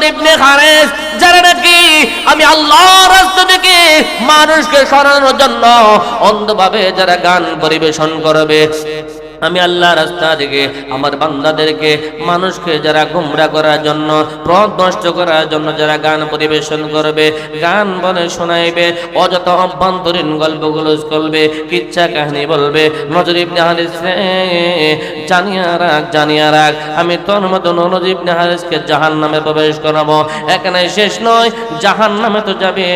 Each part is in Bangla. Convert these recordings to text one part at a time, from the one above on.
নজর ইবনে খারেজ যারা নাকি আমি আল্লাহর রাস্তা থেকে মানুষকে সরানোর জন্য অন্ধভাবে যারা গান পরিবেশন করবে আমি আল্লাহ রাস্তা থেকে আমার বান্দাদেরকে মানুষকে যারা গুমরা করার জন্য, পথ নষ্ট করার জন্য যারা গান পরিবেশন করবে, গান বলে শোনাইবে, অযথা অভ্যন্তরীণ গল্পগুলো করবে, কিচ্ছা কাহিনী বলবে, নজর ইবনে জানিয়া রাখ জানিয়া রাখ, আমি তোর মতো নজর ইবনে হারিসকে জাহান নামে প্রবেশ করাবো। এখানে শেষ নয় জাহান নামে তো যাবে।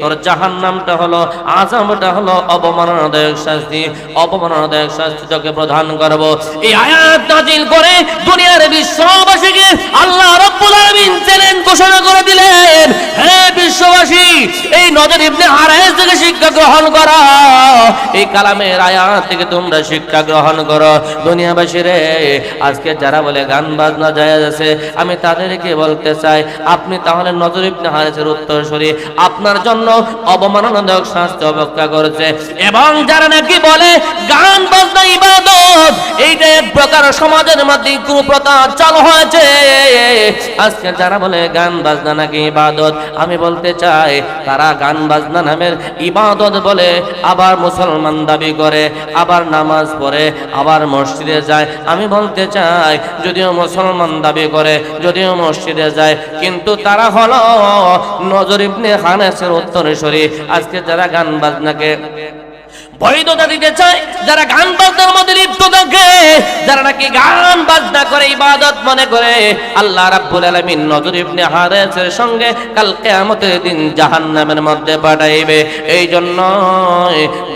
তোর জাহান নামটা হলো আজামটা হলো অবমাননাদায়ক শাস্তি। অবমাননাদায়ক শাস্তি তোকে প্রধান করব। এই আয়াত নাজিল করে দুনিয়ার বিশ্ববাসীকে আল্লাহ রাব্বুল আলামিন চ্যালেঞ্জ ঘোষণা করে দিলেন, হে বিশ্ববাসী, এই নজর ইবনে হারাইস থেকে শিক্ষা গ্রহণ করো। এই কালামের আয়াত থেকে তোমরা শিক্ষা গ্রহণ করো। দুনিয়াবাসী রে, আজকে যারা বলে গান বাজনা যায় আছে, আমি তাদেরকে বলতে চাই, আপনি তাহলে নজর ইবনে হারিসের উত্তরসূরি। আপনার জন্য অবমাননাদায়ক শাস্তি অপেক্ষা করছে। এবং যারা নাকি বলে গান বাজনা ইবাদত এইটা এক প্রকার সমাজের মধ্যে কুপ্রথা চালু হয়েছে। আজকে যারা বলে গান বাজনা নাকি ইবাদত, আমি বলতে চাই, তারা গান বাজনা নামের ইবাদত বলে আবার মুসলমান দাবি করে, আবার নামাজ পড়ে, আবার মসজিদে যায়। আমি বলতে চাই, যদিও মুসলমান দাবি করে, যদিও মসজিদে যায়, কিন্তু তারা হলো নজর ইবনে হানেসের উত্তরেশ্বরী আজকে যারা গান বাজনাকে বৈধতা দিতে চায়, যারা গান বাজনার মধ্যে লিপ্ত থাকে, যারা নাকি গান বাজনা করে, ইবাদত মনে করে, আল্লাহ রাব্বুল আলামিন নজর ইবনে হারেসের সঙ্গে কাল কিয়ামতের দিন জাহান্নামের মধ্যে পাঠাইবে। এই জন্য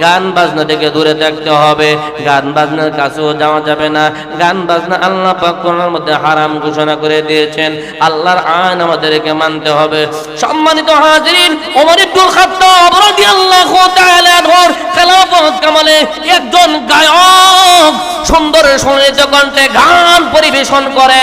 গান বাজনা থেকে দূরে থাকতে হবে। গান বাজনার কাছেও যাওয়া যাবে না। গান বাজনা আল্লাহ পাক কোরআনের মধ্যে হারাম ঘোষণা করে দিয়েছেন। আল্লাহর আইন আমাদেরকে মানতে হবে। সম্মানিত হাজিরিন, ওমর ইবনুল খাত্তাব রাদিয়াল্লাহু তাআলা আনহুর খেলাফত কামালে একজন গায়ক সুন্দর সংগীত কণ্ঠে গান পরিবেশন করে।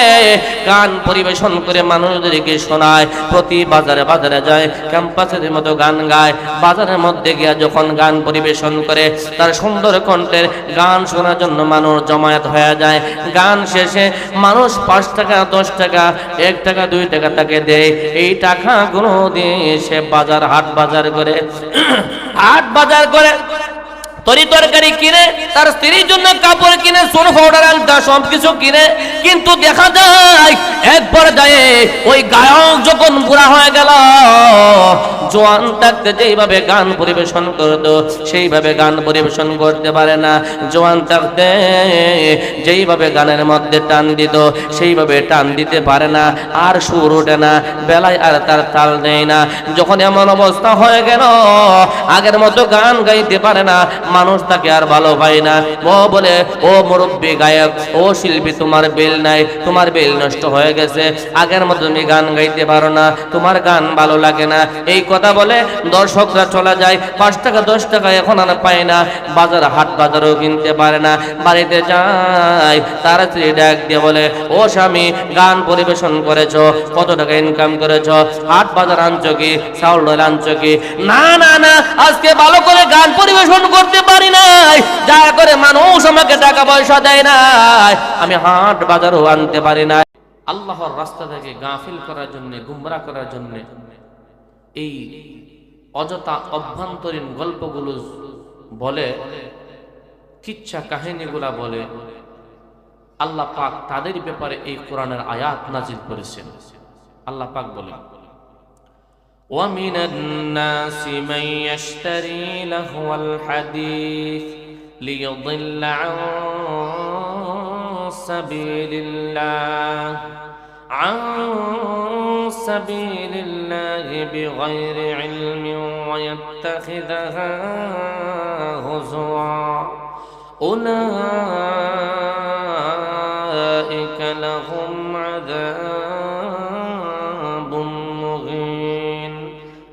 গান পরিবেশন করে মানুষদেরকে শোনায়, প্রতি বাজারে বাজারে যায়, ক্যাম্পাসের মতো গান গায়। বাজারের মধ্যে গিয়া যখন গান পরিবেশন করে, তার সুন্দর কণ্ঠের গান শোনার জন্য মানুষ জমায়েত হয়ে যায়। গান শেষে মানুষ পাঁচ টাকা, দশ টাকা, এক টাকা, দুই টাকা তাকে দেয়। এই টাকাগুলো দিয়ে সে বাজার, হাট বাজার করে, হাট বাজার করে তরি তরকারি কিনে, তার স্ত্রীর জন্য কাপড় কিনে সোন পাউডার আলতা সব কিছু কিনে, কিন্তু দেখা যায় একবার যায় ওই গায়ক যখন বুড়া হয়ে গেল, জোয়ান থাকতে যেইভাবে গান পরিবেশন করতো, সেইভাবে গান পরিবেশন করতে পারে না। জোয়ান থাকতে যেইভাবে গানের মধ্যে টান দিত, সেইভাবে টান দিতে পারে না, আর সুর ওঠে না, বেলায় আর তার তাল নেই না। যখন এমন অবস্থা হয়ে গেল, আগের মতো গান গাইতে পারে না মানুষ তাকে আর ভালো পায় না। ও বলে, ও মুরব্বী গায়ক, ও শিল্পী, তোমার বেল নাই, তোমার বেল নষ্ট হয়ে গেছে। আগের মতো তুমি গান গাইতে পারো না, তোমার গান ভালো লাগে না। এই কথা বলে দর্শকরা চলে যায়। পাঁচ টাকা, দশ টাকা এখন আর পায় না। বাজার, হাট বাজারও কিনতে পারে না। বাড়িতে যায়, তারা স্ত্রী ডাক দিয়ে বলে, ও স্বামী, গান পরিবেশন করেছ, কত টাকা ইনকাম করেছ? হাট বাজার আনছো কি? চাউল আনছো কি? না না না, আজকে ভালো করে গান পরিবেশন করতে পারি নাই। যা করে মানুষ আমাকে টাকা পয়সা দেয় নাই। আমি হাট বাজারও আনতে পারি না আল্লাহর রাস্তা থেকে গাফিল করার জন্য, গুমরা করার জন্য এই অযথা অভ্যন্তরীণ গল্পগুলো বলে, কিচ্ছা কাহিনীগুলা বলে আল্লাহ পাক তাদের ব্যাপারে এই কোরআনের আয়াত নাজিল করেছেন। আল্লাহ পাক বলেন ومن الناس من يشتري لهو الحديث ليضل عن سبيل الله عن سبيل الله بغير علم ويتخذها هزوا. أولئك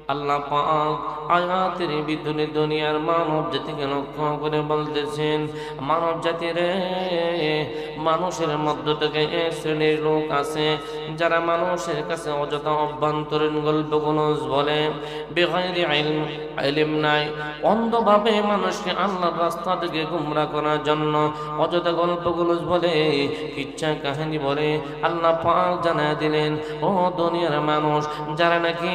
আল্লাহ পাক আয়াতের বিদ্যুনে দুনিয়ার মানব জাতিকে লক্ষ্য করে বলতেছেন, মানব জাতির, মানুষের মধ্য থেকে এক শ্রেণির লোক আছে যারা মানুষের কাছে অযথা অভ্যন্তরীণ গল্পগুলো বলে। বেগাইরি আইলম আইলিম নাই। অন্ধভাবে মানুষকে আল্লাহর রাস্তা থেকে গুমরা করার জন্য অযথা গল্পগুলো বলে, কিচ্ছা কাহিনী বলে আল্লাহ পাক জানা দিলেন, ও দুনিয়ার মানুষ, যারা নাকি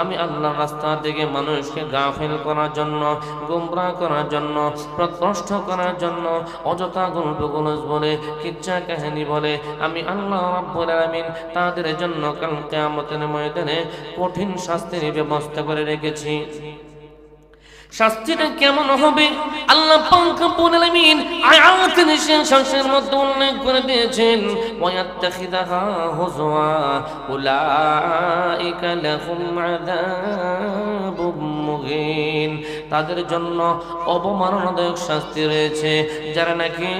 আমি আল্লাহর রাস্তা থেকে মানুষকে গাফেল করার জন্য গুমরা করার জন্য প্রকষ্ট করার জন্য, অযথা গল্প গলস বলে, কিচ্ছা কাহিনী বলে, আমি আল্লাহ রাব্বুল আলামিন তাদের জন্য কাল আমাদের ময়দানে কঠিন শাস্তির ব্যবস্থা করে রেখেছি। শাস্তিটা কেমন হবে? আল্লাহ রব্বুল আলামিন আয়াতের শেষের মধ্যে উল্লেখ করে দিয়েছেন, ওয়ায়াত্তাখিদাহা হুজওয়া, উলাইকা লাহুম আযাবুম মুহিন। তাদের জন্য অবমাননাদায়ক শাস্তি রয়েছে। যারা নাকি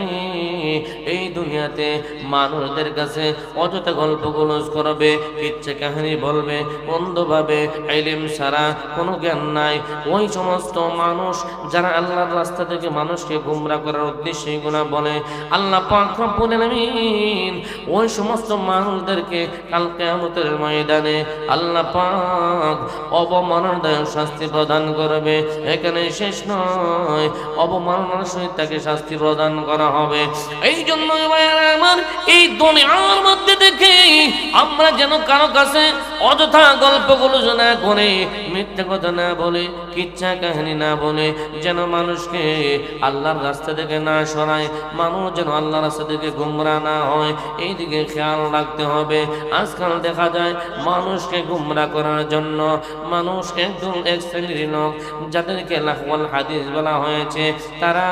এই দুনিয়াতে মানুষদের কাছে অযথা গল্পগুলো করবে ইচ্ছে কাহিনী বলবে অন্ধভাবে এলিম সারা কোনো জ্ঞান নাই। ওই সমস্ত মানুষ যারা আল্লাহর রাস্তা থেকে মানুষকে গুমরা করার উদ্দেশ্যে এগুলা বলে, আল্লাহ পাক রব্বুল আলামিন ওই সমস্ত মানুষদেরকে কাল কিয়ামতের ময়দানে আল্লাহ পাক অবমাননাদায়ক শাস্তি প্রদান করবে। এখানে শেষ নয়। অবমাননার সহিত তাকে শাস্তি প্রদান করা হবে। এই জন্য আমার এই দুনিয়ার মধ্যে দেখে আমরা যেন কারও কাছে অযথা গল্পগুলো না করে, মিথ্যা কথা না বলে, কিচ্ছা কাহিনী না বলে, যেন মানুষকে আল্লাহর রাস্তা থেকে না সরায়, মানুষ যেন আল্লাহর রাস্তা থেকে গুমরা না হয়। এই দিকে খেয়াল রাখতে হবে। আজকাল দেখা যায় মানুষকে গুমরা করার জন্য মানুষ একদম এক শ্রেণির লোক যাদেরকে লাহওয়াল হাদিস বলা হয়েছে, তারা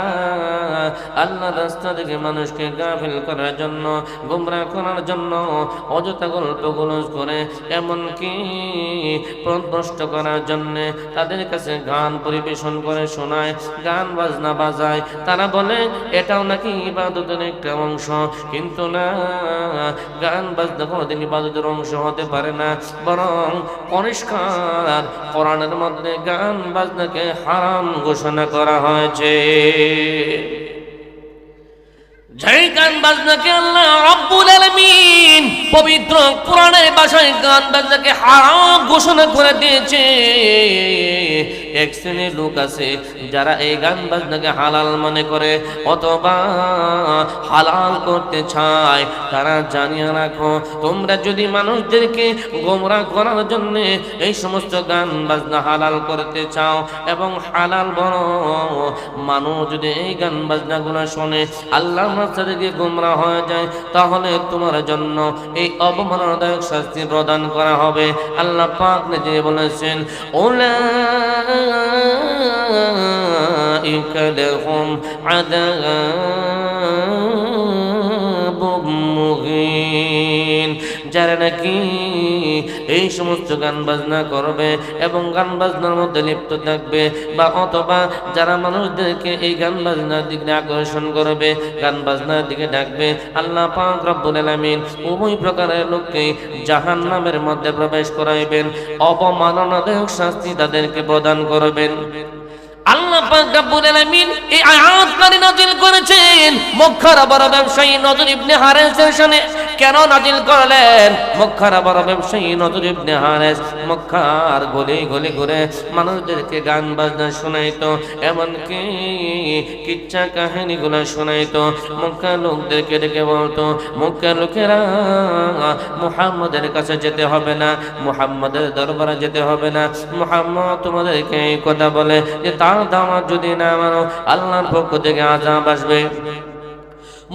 আল্লাহ রাস্তা থেকে মানুষকে গাফিল করার জন্য গুমরা করার জন্য অযথা গল্পগুলো করে, এমনকি প্রদষ্ট করার জন্য তাদের কাছে গান পরিবেশন করে শোনায়, গান বাজনা বাজায়। তারা বলে, এটাও নাকি ইবাদতের একটা অংশ, কিন্তু না, গান বাজনা কোনোদিন ইবাদতের অংশ হতে পারে না, বরং পরিষ্কার কোরআনের মধ্যে গান বাজনাকে হারাম ঘোষণা করা হয়েছে। যেই গান বাজনাকে আল্লাহ রব্বুল পবিত্র কোরআনের গান বাজনাকে ঘোষণা করে দিয়েছে। এক শ্রেণির লোক আছে, যারা এই গান বাজনাকে হালাল মনে করে, অথবা হালাল করতে চায়। তারা জানিয়ে রাখো, তোমরা যদি মানুষদেরকে গোমরা করার জন্য এই সমস্ত গান বাজনা হালাল করতে চাও এবং হালাল বড় মানুষ যদি এই গান বাজনাগুলো শোনে, আল্লাহ ছেড়ে দিয়ে গুমরা হয়ে যায়, তাহলে তোমার জন্য এই অবমাননাদায়ক শাস্তি প্রদান করা হবে। আল্লাহ পাক নিজে বলেছেন ওলা ইউকালহুম আদা যারা নাকি এই সমস্ত গান বাজনা করবে এবং গান বাজনার মধ্যে লিপ্ত থাকবে বা অথবা যারা মানুষদেরকে এই গান বাজনার দিকে আকর্ষণ করবে, গান বাজনার দিকে ডাকবে, আল্লাহ পাক রব্বুল আলামিন উভয় প্রকারের লোককে জাহান্নামের মধ্যে প্রবেশ করাইবেন, অপমাননাদায়ক শাস্তি তাদেরকে প্রদান করবেন। আল্লাহ করেছেন। মক্কার বড় ব্যবসায়ী নজর ইবনে হারেসের কেন নাযিল করলেন? মক্কার বড় ব্যবসায়ী নজর ইবনে হারেস মক্কার গলি গলি ঘুরে মানুষদেরকে গান বাজনা শোনাইতো, এমনকি কিচ্ছা কাহিনীগুলো শোনাইতো। মক্কার লোকদেরকে ডেকে বলতো, মক্কার লোকেরা মুহাম্মদের কাছে যেতে হবে না, মুহাম্মদের দরবারে যেতে হবে না। মুহাম্মদ তোমাদেরকে এই কথা বলে যে, তার দামাত যদি না মানো, আল্লাহর পক্ষ থেকে আজাব আসবে।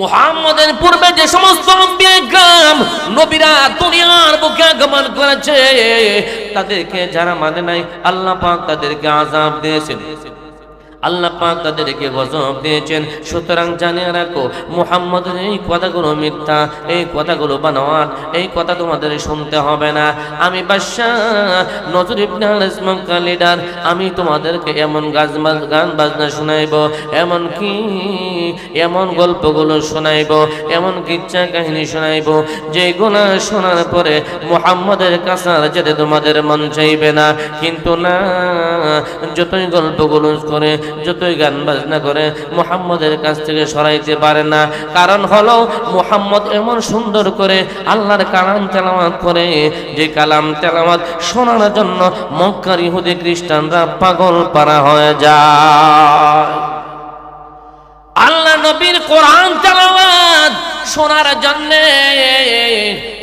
মুহাম্মদের পূর্বে যে সমস্ত গ্রাম নবীরা দুনিয়ার বুকে আগমন করেছে, তাদেরকে যারা মানে নাই, আল্লাহ পাক তাদেরকে আজাব দিয়েছেন। আল্লাহ পাক তাদেরকে গজব দিয়েছেন। সুতরাং জানিয়ে রাখো, মুহাম্মদের এই কথাগুলো মিথ্যা, এই কথাগুলো বানোয়াট, এই কথা তোমাদের শুনতে হবে না। আমি বাদশাহ নজর ইবনে হারিস মক্কা লিডার আমি তোমাদেরকে এমন গাছ গান বাজনা শোনাইব এমন কি এমন গল্পগুলো শোনাইব, এমন কিচ্ছা কাহিনী শোনাইব যেগুলো শোনার পরে মুহাম্মদের কাছে যেতে তোমাদের মন চাইবে না। কিন্তু না, যতই গল্পগুলো করে যতই গান বাজনা করে মুহাম্মদের কাছ থেকে সরাইতে পারে না। কারণ হলো মুহাম্মদ এমন সুন্দর করে আল্লাহর কালাম তেলাওয়াত করে, যে কালাম তেলাওয়াত শোনার জন্য মক্কার ইহুদি খ্রিস্টানরা পাগল পারা হয়ে যায়। আল্লাহ নবীর কোরআন তেলাওয়াত শোনার জন্য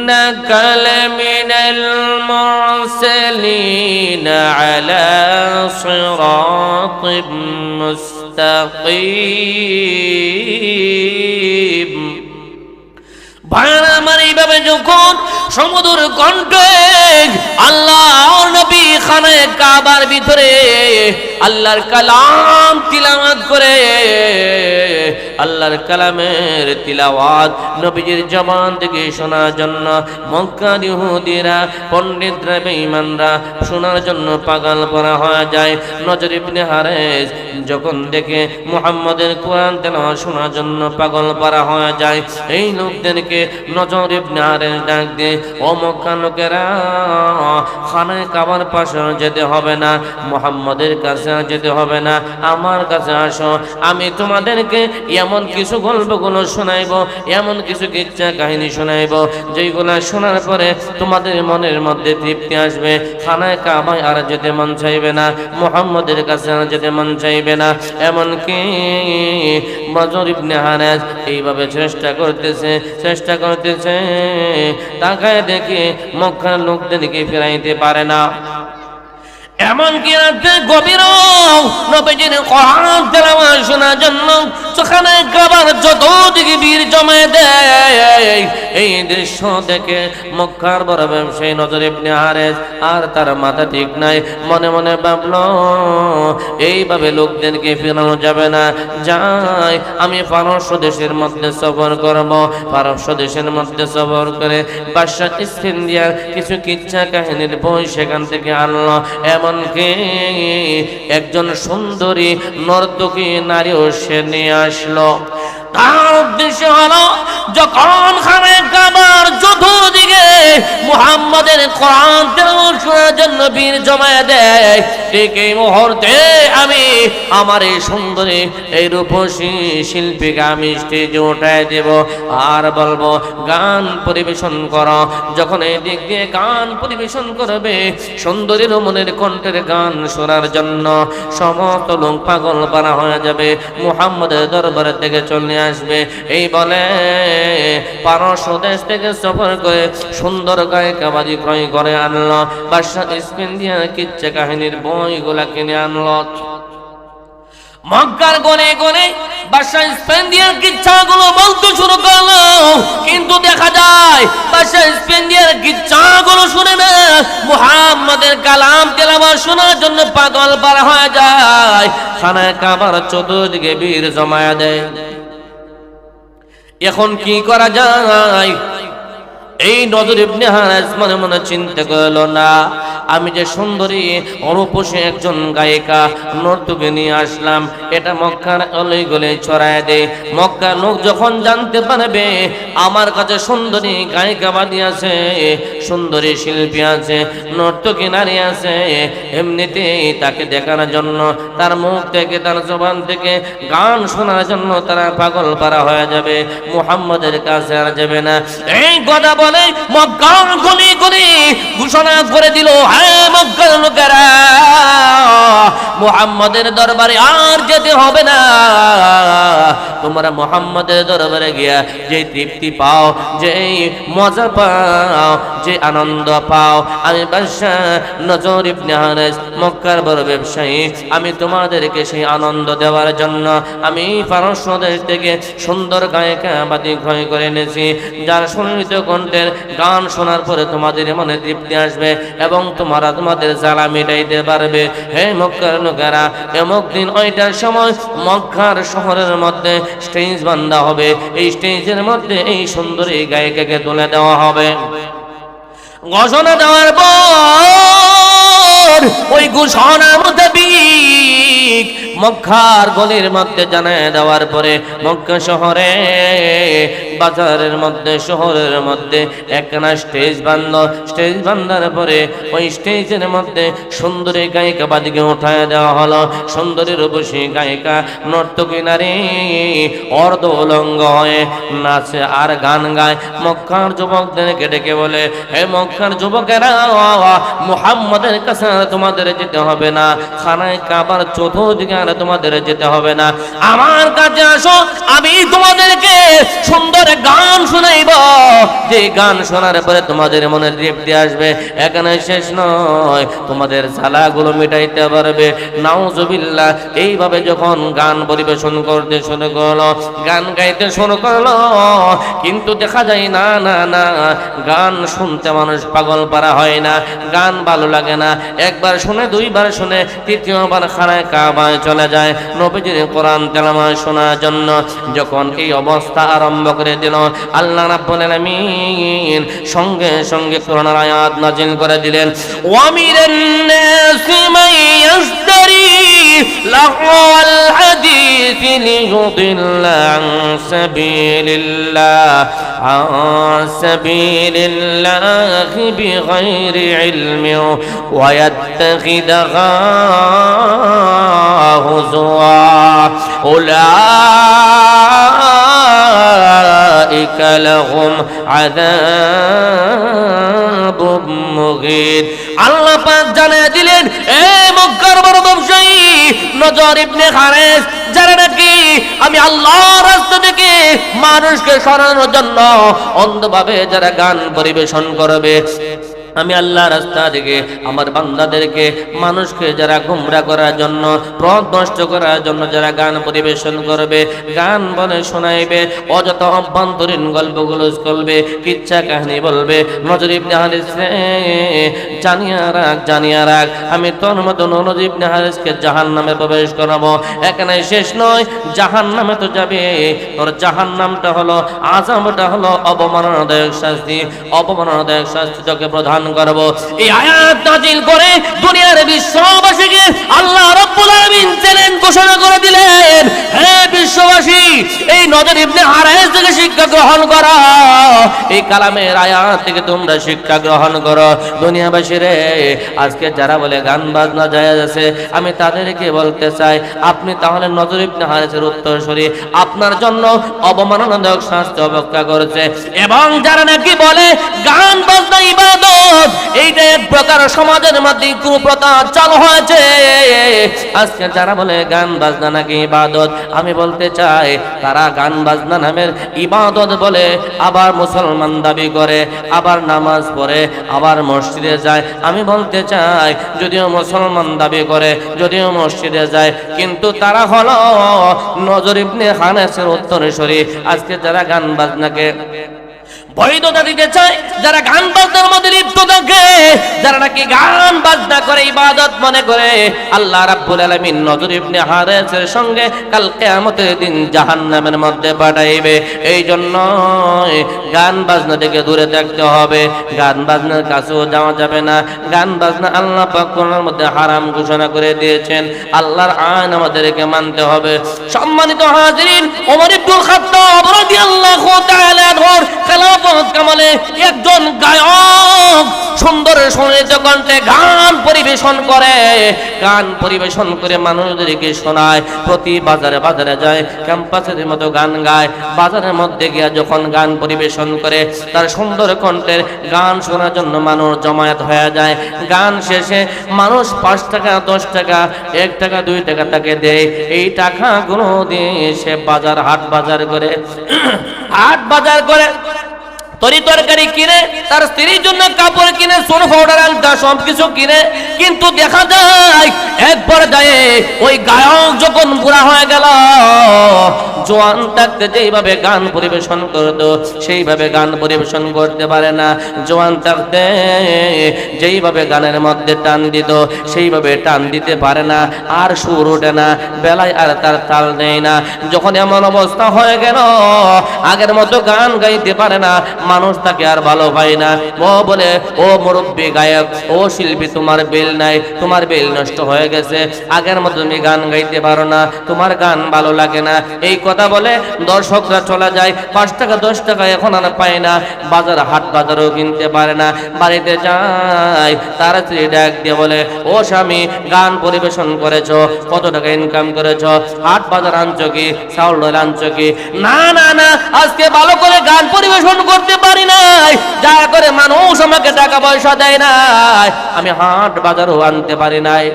إنك لمن المرسلين على صراط مستقيم ভাইরা আমার এইভাবে যখন সমুদ্র কণ্ঠে আল্লাহ নবী খানায় কাবার ভিতরে আল্লাহর কালাম তিলাওয়াত করে, আল্লাহর কালামের তিলাওয়াত নবীজির জবান থেকে শোনার জন্য মক্কা ইহুদিরা, পণ্ডিতরা, বেঈমানরা শোনার জন্য পাগল করা হয়ে যায়। নজর ইবনে হারেস যখন দেখে মুহাম্মদের কোরআন তেলাওয়াত শোনার জন্য পাগল করা হয়ে যায়, এই লোকদেরকে নজর ইবনে হারেস ডাক দিয়ে, ও মক্কা লোকেরা, খানায় কাবার পাশে যেতে হবে না। মুহাম্মদের কাছে আর যেতে হবে না। আমার কাছে আসো, আমি তোমাদেরকে এমন কিছু গল্পগুলো শোনাইব, এমন কিছু কিচ্ছা কাহিনী শোনাইব যেগুলো শোনার পরে তোমাদের মনের মধ্যে তৃপ্তি আসবে। খানায় কাবায় আর যেতে মন চাইবে না, মোহাম্মদের কাছে আর যেতে মন চাইবে না। এমনকি মজর ইবনে হানাজ এইভাবে চেষ্টা করতেছে চেষ্টা করতেছে, তাকায় দেখে মক্কার লোকদেরকে ফেরাইতে পারে না। এমনকি রাত্রে গভীর নবীজির কোরআন তেলাওয়াত শোনার জন্য সেখানে খাবার চতুর্দিকে বীর জমায়ে দেয়, এই দৃশ্য দেখে মক্কার বড় ব্যবসায়ী নজর ইবনে হারেস, আর তার মাথা ঠিক নাই। মনে মনে ভাবল, এইভাবে লোকদেরকে ফেরানো যাবে না। যাই, আমি পারস্য দেশের মধ্যে সফর করব। পারস্য দেশের মধ্যে সফর করে বাদশাহ ইস্কিন্দিয়ার কিছু কিচ্ছা কাহিনীর বই সেখান থেকে আনলো। এমনকি একজন সুন্দরী নর্তকী নারীও সে নিয়ে আসলো। তার উদ্দেশ্য হলো যখন খানে কাবার চতুর্দিকে মুহাম্মাদের কোরআন তেলাওয়াত শোনার জন্য বীর জমায়ে দেয়, ঠিক এই মুহূর্তে আমি আমার এই সুন্দরী, এই রূপসী শিল্পীকে আমি স্টেজে উঠায় দেব। আর বলব, গান পরিবেশন করো। যখন এই দিক দিয়ে গান পরিবেশন করবে, সুন্দরীর মনের কণ্ঠের গান শোনার জন্য সমস্ত লোক পাগল পারা হয়ে যাবে। মুহাম্মদের দরবারের থেকে চলে আসবে। এই বলে দেশ থেকে সফর করে সুন্দর ক্রয় করে আনলো, বাদশাহ ইস্কিন্দিয়া কিচ্ছা কাহিনীর বইগুলা কিনে আনলো। মক্কার গনে গনে বাদশাহ বলতে শুরু করল, কিন্তু দেখা যায় বাদশাহ কিচ্ছাগুলো শুনে না, মুহাম্মাদের কালাম তেলাওয়াত শোনার জন্য পাগল পারা হয়ে যায়, খানায় কাবার চতুর্দিকে বীর জমায়া দেয় এখন কি করা যায়? এই নজর ইবনে হারাস মনে মনে চিন্তা করল, না, আমি যে সুন্দরী অনুপসে একজন গায়িকা নর্তকে নিয়ে আসলাম, এটা মক্কার অলে গলে ছড়ায় দে মক্কার লোক যখন জানতে পারবে, আমার কাছে সুন্দরী গায়িকা বাদী আছে, সুন্দরী শিল্পী আছে, নর্তকী নারী আছে, এমনিতেই তাকে দেখানোর জন্য, তার মুখ থেকে, তার জবান থেকে গান শোনার জন্য তারা পাগল পারা হয়ে যাবে, মুহাম্মদের কাছে আর যাবে না। এই কথা বলে, মক্কার গলি গলি ঘোষণা করে দিল হ্যাঁ মক্কার লোকেরা, মুহাম্মাদের দরবারে আর যেতে হবে না। তোমরা মোহাম্মদের দরবারে গিয়া যে তৃপ্তি পাও যেই মজা পাও, যে আনন্দ পাও আমি বাদশাহ নজর ইবনে মক্কার বড় ব্যবসায়ী, আমি তোমাদেরকে সেই আনন্দ দেওয়ার জন্য আমি পারস্য দেশ থেকে সুন্দর গায়িকা বাদি ক্ষয় করে এনেছি, যার সুনিত কণ্ঠের গান শোনার পরে তোমাদের মনে তৃপ্তি আসবে এবং তোমরা তোমাদের জ্বালা মিটাইতে পারবে। হে মক্কার লোকেরা, এমক দিন ওইটার সময় মক্কার শহরের মধ্যে স্টেজ বান্ধা হবে। এই স্টেজের মধ্যে এই সুন্দরী গায়িকাকে তুলে দেওয়া হবে। ঘোষণা দেওয়ার পর ওই ঘোষণা মোতাবিক মক্কার গলির মধ্যে জানায় দেওয়ার পরে মক্কা শহরে বাজারের মধ্যে, শহরের মধ্যে একখানা স্টেজ বান্ধ। স্টেজ বান্ধার পরে ওই স্টেজের মধ্যে সুন্দরী গায়িকা বাদিকে উঠায় দেওয়া হলো। সুন্দরী রূপসী গায়িকা নর্তকী নারী অর্ধ উলঙ্গ হয়ে নাচে আর গান গায়। মক্কার যুবকদেরকে ডেকে বলে, হে মক্কার যুবকেরা, মুহাম্মাদের কাছে তোমাদের যেতে হবে না। খানায় কাবার চতুর্দিকে আর তোমাদের যেতে হবে না। আমার কাছে আসো, আমি তোমাদেরকে সুন্দর গান শোনাইব। যে গান শোনার পরে তোমাদের মনে তৃপ্তি আসবে, এখানে শেষ নয়। তোমাদের ঝালাগুলো মিটাইতে পারবে। নাউজুবিল্লাহ, এইভাবে যখন গান পরিবেশন করতে শুরু করল, গান গাইতে শুরু করল, কিন্তু দেখা যায় না না না, গান শুনতে মানুষ পাগল পারা হয় না, গান ভালো লাগে না। একবার শুনে, দুইবার শুনে, তৃতীয়বার খানায় কাবায় চলে যায়। নবীজির কোরআন তেলামা শোনার জন্য যখন এই অবস্থা আরম্ভ করে দিল আল্লাহ রাব্বুল আলামিন সঙ্গে সঙ্গে কোরআনের আয়াত নাজিল করে দিলেন ওয়ামিরান নাসি মান ইয়াশতারি লাহওয়াল হাদিস লিয়ুদিল্ল আন সাবিলিল্লাহ عن سبيل الله بغير علم ويتخذها هزوا أولئك لهم عذاب مهين আল্লাহ পাক জানিয়ে দিলেন এ মক্কার বড় ব্যবসায়ী নজর ইবনে হারেস যারা নাকি আমি আল্লাহর রাস্তা থেকে মানুষকে সরানোর জন্য অন্ধভাবে যারা গান পরিবেশন করবে আমি আল্লাহ রাস্তা থেকে আমার বান্দাদেরকে, মানুষকে যারা গুমরা করার জন্য, পথ নষ্ট করার জন্য যারা গান পরিবেশন করবে, গান বলে শোনাইবে, অযথা অভ্যন্তরীণ গল্পগুলো করবে, কিচ্ছা কাহিনী বলবে, নজর ইবনে হারিস জানিয়া রাখ জানিয়া রাখ, আমি তোর মতো নজর ইবনে হারিসকে জাহান নামে প্রবেশ করাবো। এখানে শেষ নয় জাহান নামে তো যাবে। তোর জাহান নামটা হলো আজামটা হলো অবমাননাদায়ক শাস্তি অবমাননাদায়ক শাস্তি তোকে প্রধান করব। এই আয়াত নাজিল করে দুনিয়ার বিশ্ববাসীকে আল্লাহ রাব্বুল আলামিন চ্যালেঞ্জ ঘোষণা করে দিলেন, হে বিশ্ববাসী, এই নজর ইবনে হারাইস থেকে শিক্ষা গ্রহণ করো। এই কালামের আয়াত থেকে তোমরা শিক্ষা গ্রহণ করো। দুনিয়াবাসী রে আজকে যারা বলে গান বাজনা যায় আছে, আমি তাদেরকে বলতে চাই, আপনি তাহলে নজর ইবনে হারিসের উত্তরসূরি। আপনার জন্য অবমাননাদায়ক শাস্তি অপেক্ষা করেছে। এবং যারা নাকি বলে গান বাজনা ইবাদত এইটা এক প্রকার সমাজের মধ্যে কুপ্রথা চালু হয়েছে। আজকে যারা বলে গান বাজনা নাকি ইবাদত, আমি বলতে চাই, তারা গান বাজনা নামের ইবাদত বলে আবার মুসলমান দাবি করে, আবার নামাজ পড়ে, আবার মসজিদে যায়। আমি বলতে চাই, যদিও মুসলমান দাবি করে, যদিও মসজিদে যায়, কিন্তু তারা হলো নজর ইবনে হানেসের উত্তরেশ্বরী আজকে যারা গান বাজনাকে বৈধতা দিতে চায়, যারা গান বাজনার মধ্যে লিপ্ত থাকে, যারা নাকি গান বাজনা করে, ইবাদত মনে করে, আল্লাহ রাব্বুল আলামিন নজর ইবনে হারেসের সঙ্গে কাল কিয়ামতের দিন জাহান্নামের মধ্যে পাঠাইবে। এই জন্য গান বাজনা থেকে দূরে থাকতে হবে। গান বাজনার কাছেও যাওয়া যাবে না। গান বাজনা আল্লাহ পাক মধ্যে হারাম ঘোষণা করে দিয়েছেন। আল্লাহর আইন আমাদেরকে মানতে হবে। সম্মানিত হাজিরিন, ওমর ইবনুল খাত্তাব রাদিয়াল্লাহু তাআলা আনহুর খেলাফত কামালে একজন গায়ক সুন্দর সুরিত কণ্ঠে গান পরিবেশন করে। গান পরিবেশন করে মানুষদেরকে শোনায়, প্রতি বাজারে বাজারে যায়, ক্যাম্পাসের মতো গান গায়। বাজারের মধ্যে গিয়া যখন গান পরিবেশন করে, তার সুন্দর কণ্ঠের গান শোনার জন্য মানুষ জমায়েত হয়ে যায়। গান শেষে মানুষ পাঁচ টাকা, দশ টাকা, এক টাকা, দুই টাকা তাকে দেয়। এই টাকাগুলো দিয়ে সে বাজার, হাট বাজার করে, হাট বাজার করে তরি তরকারি কিনে, তার স্ত্রীর জন্য কাপড় কিনে সোন পাউডার আনতা সব কিছু কিনে, কিন্তু দেখা যায় একবার গায়ে ওই গায়ক যখন বুড়া হয়ে গেল জোয়ান থাকতে যেইভাবে গান পরিবেশন করতো, সেইভাবে গান পরিবেশন করতে পারে না। জোয়ান থাকতে যেইভাবে গানের মধ্যে টান দিত, সেইভাবে টান দিতে পারে না, আর সুর ওঠে না, বেলায় আর তার তাল নেই না। যখন এমন অবস্থা হয়ে গেল, আগের মতো গান গাইতে পারে না, মানুষ তাকে আর ভালো পায় না। ও বলে, ও মুরব্বী গায়ক, ও শিল্পী, তোমার বেল নাই, তোমার বেল নষ্ট হয়ে গেছে। আগের মতো তুমি গান গাইতে পারো না, তোমার গান ভালো লাগে না। এই কথা বলে, দর্শকরা চলে যায়। পাঁচ টাকা, দশ টাকা এখন আর পায় না। বাজার, হাট বাজারও কিনতে পারে না। বাড়িতে যায় তার স্ত্রী ডাক দিয়ে বলে, ও স্বামী, গান পরিবেশন করেছ, কত টাকা ইনকাম করেছ? হাট বাজার আনছো কি? চাউল ডাল আনছো কি? না না না, আজকে ভালো করে গান পরিবেশন করতে পারি নাই। যা করে মানুষ আমাকে টাকা পয়সা দেয় নাই। আমি হাট বাজারও আনতে পারি নাই।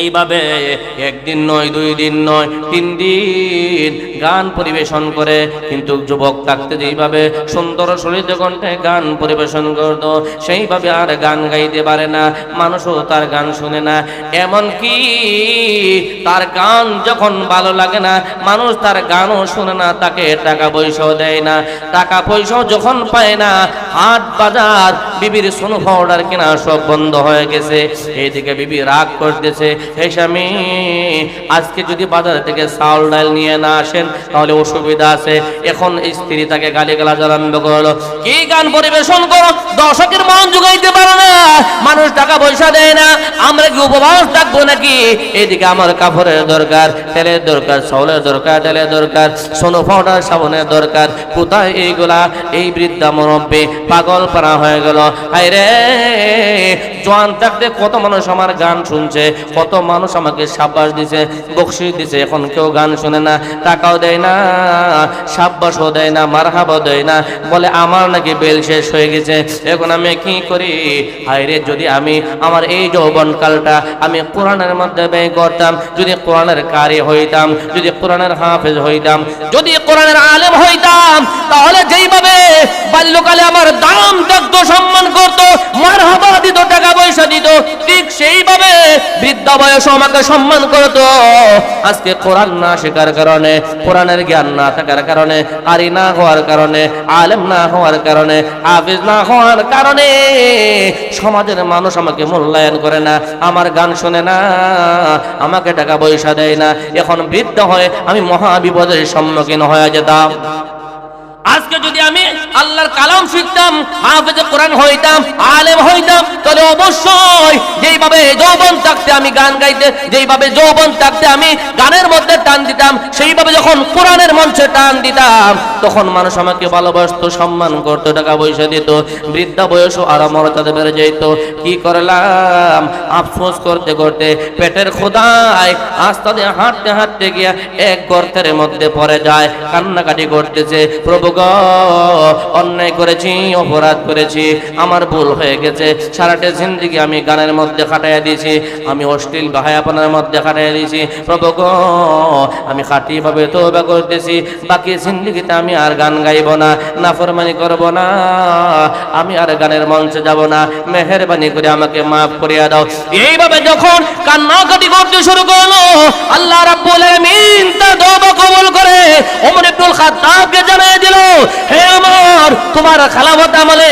এইভাবে একদিন নয়, দুই দিন নয়, তিন দিন গান পরিবেশন করে কিন্তু যুবক থাকতে যেইভাবে সুন্দর শরীর কণ্ঠে গান পরিবেশন করতো, সেইভাবে আর গান গাইতে পারে না, মানুষও তার গান শুনে না। এমন কি তার গান যখন ভালো লাগে না, মানুষ তার গানও শুনে না, তাকে টাকা পয়সাও দেয় না। টাকা পয়সাও যখন পায় না, হাট বাজার, বিবির সোনো পাউডার কেনা সব বন্ধ হয়ে গেছে। এইদিকে বিবি রাগ করতেছে হে স্বামী আজকে যদি বাজার থেকে চাউল, ডাল নিয়ে না আসেন, তাহলে অসুবিধা আছে। এখন স্ত্রী তাকে গালি গালাজ আরম্ভ করল। কি গান পরিবেশন করো? দর্শকের মন জুগাইতে পারো না। মানুষ টাকা পয়সা দেয় না। আমরা কি উপবাস থাকব নাকি? এদিকে আমার কাপড়ের দরকার, তেলের দরকার, চাউলের দরকার তেলের দরকার, সোনো পাউডার, সাবনের দরকার। কোথায় এইগুলা? এই বৃদ্ধা মুরব্বী পাগল পারা হয়ে গেল। হাই রে! জোয়ান থাকতে কত মানুষ আমার গান শুনছে, কত মানুষ আমাকে সাব্বাস দিছে বকশিস দিছে, এখন কেউ গান শুনে না, টাকাও দেয় না, সাব্বাসও দেয় না, মারহাবাও দেয় না, বলে আমার নাকি বেল শেষ হয়ে গেছে, এখন আমি কি করি? হাইরে যদি আমি আমার এই যৌবন কালটা আমি কোরআনের মধ্যে ব্যয় করতাম, যদি কোরআনের কারি হইতাম, যদি কোরআনের হাফেজ হইতাম, যদি কোরআনের আলেম হইতাম, তাহলে যেইভাবে বাল্যকালে আমার দাম থাকতো সম্মান করতো দিত, টাকা পয়সা দিত। ঠিক সেইভাবে বৃদ্ধা বয়স আমাকে সম্মান করতো। আজকে কোরআন না শেখার কারণে, কোরআনের জ্ঞান না থাকার কারণে কারি না হওয়ার কারণে, আলেম না হওয়ার কারণে না হওয়ার কারণে সমাজের মানুষ আমাকে মূল্যায়ন করে না, আমার গান শোনে না, আমাকে টাকা পয়সা দেয় না। এখন বৃদ্ধ হয়ে আমি মহা বিপদের সম্মুখীন হয়ে যেতাম। আজকে যদি আমি আল্লাহর কালাম শিখতাম হাফেজে কোরআন হইতাম, আলেম হইতাম, তাহলে অবশ্যই যেইভাবে যৌবন থাকতে আমি গান গাইতে, যেইভাবে যৌবন থাকতে আমি গানের মধ্যে টান দিতাম, সেইভাবে যখন কোরআনের মঞ্চে টান দিতাম তখন মানুষ আমাকে ভালোবাসতো, সম্মান করতো, টাকা পয়সা দিত, বৃদ্ধা বয়সও আরও মর্যাদা বেড়ে যেত কি করলাম? আফসোস করতে করতে পেটের খোদায় আস্তে হাঁটতে হাঁটতে গিয়া এক গর্তের মধ্যে পড়ে যায়, কান্নাকাটি করতেছে, প্রভু গো, অন্যায় করেছি, অপরাধ করেছি, আমার ভুল হয়ে গেছে, সারাটা জিন্দিগি আমি গানের মধ্যে খাটাইয়া দিয়েছি, আমি অশ্লীল বাহায়াপনার মধ্যে খাটাইয়া দিয়েছি, প্রভু গ, আমি খাঁটিভাবে তৌবা করতেছি, বাকি জিন্দিগিতে আমি আর গান গাইব না, নাফরমানি করব না, আমি আর গানের মঞ্চে যাব না। মেহেরবানি করে আমাকে মাফ করিয়া দাও। এইভাবে যখন কান্নাকাটি করতে শুরু করল, আল্লাহ রাব্বুল আলামিন তার দোয়া কবুল করে ওমর ইবনুল খাত্তাবকে জানিয়ে দিল, হে আমার, তোমার খালাফত আমলে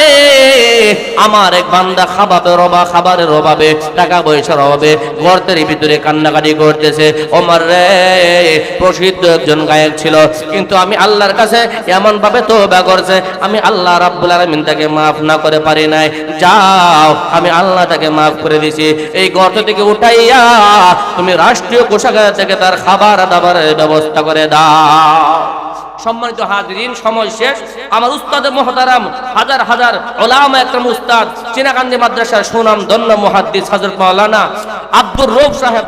আমার এক বান্দা খাবাবের অভাব, খাবারের অভাবে, টাকা পয়সার অভাবে গর্তের ভিতরে কান্নাকাটি করতেছে। ওমর রে, প্রসিদ্ধ একজন গায়ক ছিল, কিন্তু আমি আল্লাহর কাছে এমন ভাবে তওবা করছে, আমি আল্লাহ রাব্বুল আলামিন তাকে মাফ না করে পারি নাই। যাও, আমি আল্লাহ তাকে মাফ করে দিছি। এই গর্ত থেকে উঠাইয়া তুমি রাষ্ট্রীয় কোষাগার থেকে তার খাবার দাবারের ব্যবস্থা করে দাও। সম্মানিত হাজরিন, সময় শেষ। আমার উস্তাদ মহতারাম, হাজার হাজার ওলাম একরম উস্তাদ চিনাকান্দি মাদ্রাসার সুনাম ধন্য মহাদ্দিস হযরত মাওলানা আব্দুর রৌফ সাহেব